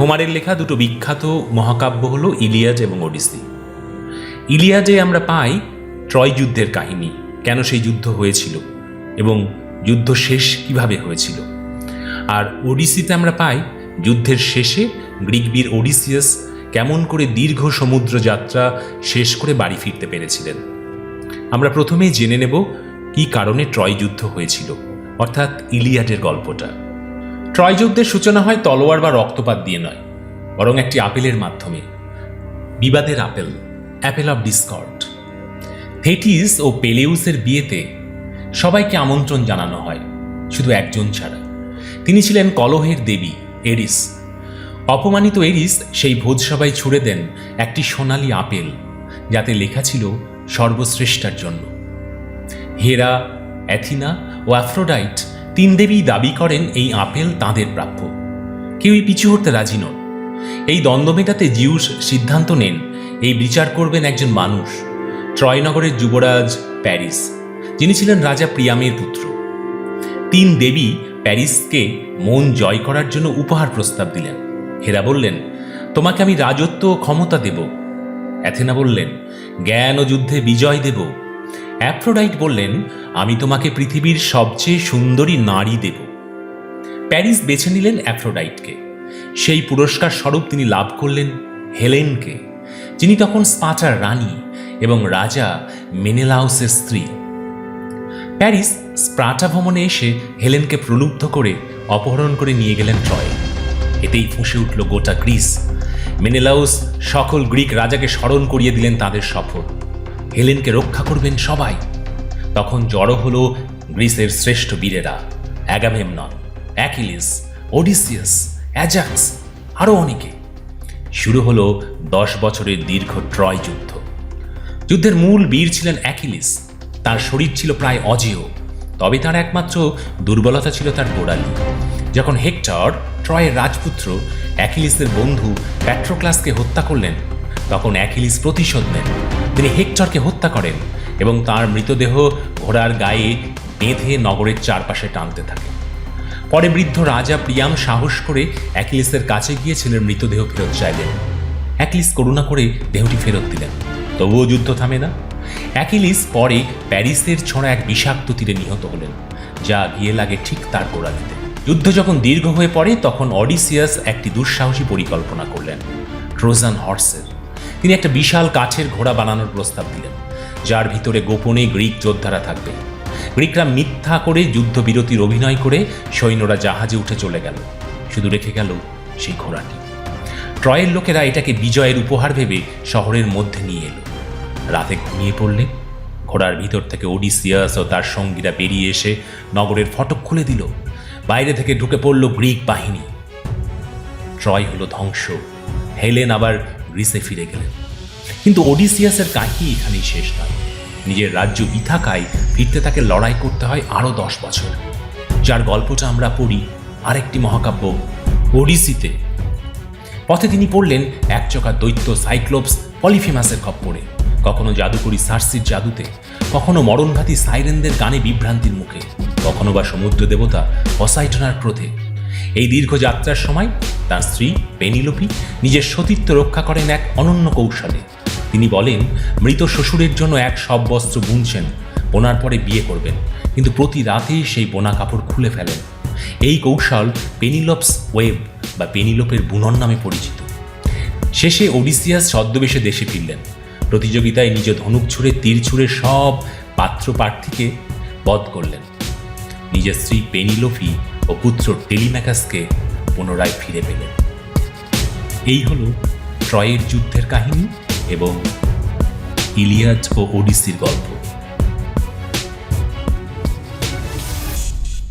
হোমারের লেখা দুটো বিখ্যাত মহাকাব্য হল ইলিয়াড এবং ওডিসি। ইলিয়াজে আমরা পাই ট্রয় যুদ্ধের কাহিনী, কেন সেই যুদ্ধ হয়েছিল এবং যুদ্ধ শেষ কীভাবে হয়েছিল। আর ওডিসিতে আমরা পাই যুদ্ধের শেষে গ্রিক বীর ওডিসিয়াস কেমন করে দীর্ঘ সমুদ্র যাত্রা শেষ করে বাড়ি ফিরতে পেরেছিলেন। আমরা প্রথমেই জেনে নেব কি কারণে ট্রয় যুদ্ধ হয়েছিল, অর্থাৎ ইলিয়াডের গল্পটা। ট্রয় যুদ্ধের সূচনা হয় তলোয়ার বা রক্তপাত দিয়ে নয়, বরং একটি আপেলের মাধ্যমে। বিবাদের apple apple of discord. Thetis ও পেলেউসের বিয়েতে সবাইকে আমন্ত্রণ জানানো হয়, শুধু একজন ছাড়া। তিনি ছিলেন কলহের দেবী, এরিস। অপমানিত এরিস সেই ভোজসভায় ছুড়ে দেন একটি সোনালি আপেল, যাতে লেখা ছিল সর্বশ্রেষ্ঠার জন্য। হেরা, অ্যাথিনা ও অ্যাফ্রোডাইট তিন দেবী দাবি করেন এই আপেল তাঁদের প্রাপ্য। কেউই পিছু হতে রাজি নন। এই দ্বন্দ্ব মেটাতে জিউস সিদ্ধান্ত নেন, এই বিচার করবেন একজন মানুষ ট্রয়নগরের যুবরাজ প্যারিস, যিনি ছিলেন রাজা প্রিয়ামের পুত্র। তিন দেবী প্যারিসকে মন জয় করার জন্য উপহার প্রস্তাব দিলেন। হেরা বললেন, তোমাকে আমি রাজত্ব ও ক্ষমতা দেব। অ্যাথেনা বললেন, জ্ঞান ও যুদ্ধে বিজয় দেব। অ্যাফ্রোডাইট বললেন, আমি তোমাকে পৃথিবীর সবচেয়ে সুন্দরী নারী দেব। প্যারিস বেছে নিলেন অ্যাফ্রোডাইটকে। সেই পুরস্কার স্বরূপ তিনি লাভ করলেন হেলেনকে, যিনি তখন স্পাটার রানী এবং রাজা মেনেলাউসের স্ত্রী। প্যারিস স্প্রাটা ভ্রমণে এসে হেলেনকে প্রলুব্ধ করে অপহরণ করে নিয়ে গেলেন ট্রয়ে। এতেই ফুঁসে উঠল গোটা গ্রিস। মেনেলাউস সকল গ্রিক রাজাকে স্মরণ করিয়ে দিলেন তাদের সফর। হেলেনকে রক্ষা করবেন সবাই। তখন জড়ো হলো গ্রিসের শ্রেষ্ঠ বীরেরা, অ্যাগামেমনন, অ্যাকিলিস, ওডিসিয়াস, অ্যাজাক্স আরও অনেকে। শুরু হলো দশ বছরের দীর্ঘ ট্রয় যুদ্ধ। যুদ্ধের মূল বীর ছিলেন অ্যাকিলিস। তার শরীর ছিল প্রায় অজেয়, তবে তার একমাত্র দুর্বলতা ছিল তার গোড়ালি। যখন হেক্টর, ট্রয়ের রাজপুত্র, অ্যাকিলিসের বন্ধু প্যাট্রোক্লাসকে হত্যা করলেন তখন অ্যাকিলিস প্রতিশোধ নেন। তিনি হেক্টরকে হত্যা করেন এবং তার মৃতদেহ ঘোড়ার গায়ে বেঁধে নগরের চারপাশে টানতে থাকেন পরে বৃদ্ধ রাজা প্রিয়াম সাহস করে অ্যাকিলিসের কাছে গিয়ে ছেলের মৃতদেহ ফেরত চাইলেন। অ্যাকিলিস করুণা করে দেহটি ফেরত দিলেন। তবুও যুদ্ধ থামে না। অ্যাকিলিস পরে প্যারিসের ছড়া এক বিষাক্ত তীরে নিহত হলেন, যা গিয়ে লাগে ঠিক তার গোড়ালিতে। যুদ্ধ যখন দীর্ঘ হয়ে পড়ে, তখন অডিসিয়াস একটি দুঃসাহসী পরিকল্পনা করলেন। ট্রোজান হর্সের তিনি একটা বিশাল কাঠের ঘোড়া বানানোর প্রস্তাব দিলেন, যার ভিতরে গোপনে গ্রিক যোদ্ধারা থাকবে। গ্রিকরা মিথ্যা করে যুদ্ধবিরতির অভিনয় করে সৈন্যরা জাহাজে উঠে চলে গেল। শুধু রেখে গেল সেই ঘোড়াটি। ট্রয়ের লোকেরা এটাকে বিজয়ের উপহার ভেবে শহরের মধ্যে নিয়ে এলো। রাতে ঘুমিয়ে পড়লে ঘোড়ার ভিতর থেকে ওডিসিয়াস ও তার সঙ্গীরা বেরিয়ে এসে নগরের ফটক খুলে দিল। বাইরে থেকে ঢুকে পড়ল গ্রিক বাহিনী। ট্রয় হলো ধ্বংস, হেলেন আবার গ্রিসে ফিরে গেলেন। কিন্তু ওডিসিয়াসের কাহিনী এখানেই শেষ নয়। নিজের রাজ্য ইথাকায় ফিরতে তাকে লড়াই করতে হয় আরও দশ বছর। যার গল্পটা আমরা পড়ি আরেকটি মহাকাব্য, ওডিসিতে। পথে তিনি পড়লেন একচকা দৈত্য সাইক্লোপস পলিফেমাসের খপ্পরে। কখনো জাদুকরি সার্সির জাদুতে, কখনো মরণঘাতী সাইরেনদের গানে বিভ্রান্তির মুখে, কখনো বা সমুদ্র দেবতা অসাইটনার ক্রোধে। এই দীর্ঘ যাত্রার সময় তার স্ত্রী পেনিলোপি নিজের সতীত্ব রক্ষা করেন এক অনন্য কৌশলে। তিনি বলেন, মৃত শ্বশুরের জন্য এক সব বস্ত্র বুনছেন, বোনার পরে বিয়ে করবেন, কিন্তু প্রতি রাতেই সেই বোনা কাপড় খুলে ফেলেন। এই কৌশল পেনিলপস ওয়েব বা পেনিলোপের বুনন নামে পরিচিত। শেষে ওডিসিয়াস ছদ্মবেশে দেশে ফিরলেন। প্রতিযোগিতায় নিজ ধনুক ছুঁড়ে তীর ছুঁড়ে সব পাত্র প্রার্থীকে বধ করলেন। নিজের স্ত্রী পেনিলোফি ও পুত্র টেলিম্যাকাসকে পুনরায় ফিরে পেলেন এই হলো ট্রয়ের যুদ্ধের কাহিনী এবং ইলিয়াজ ও ওডিসির গল্প।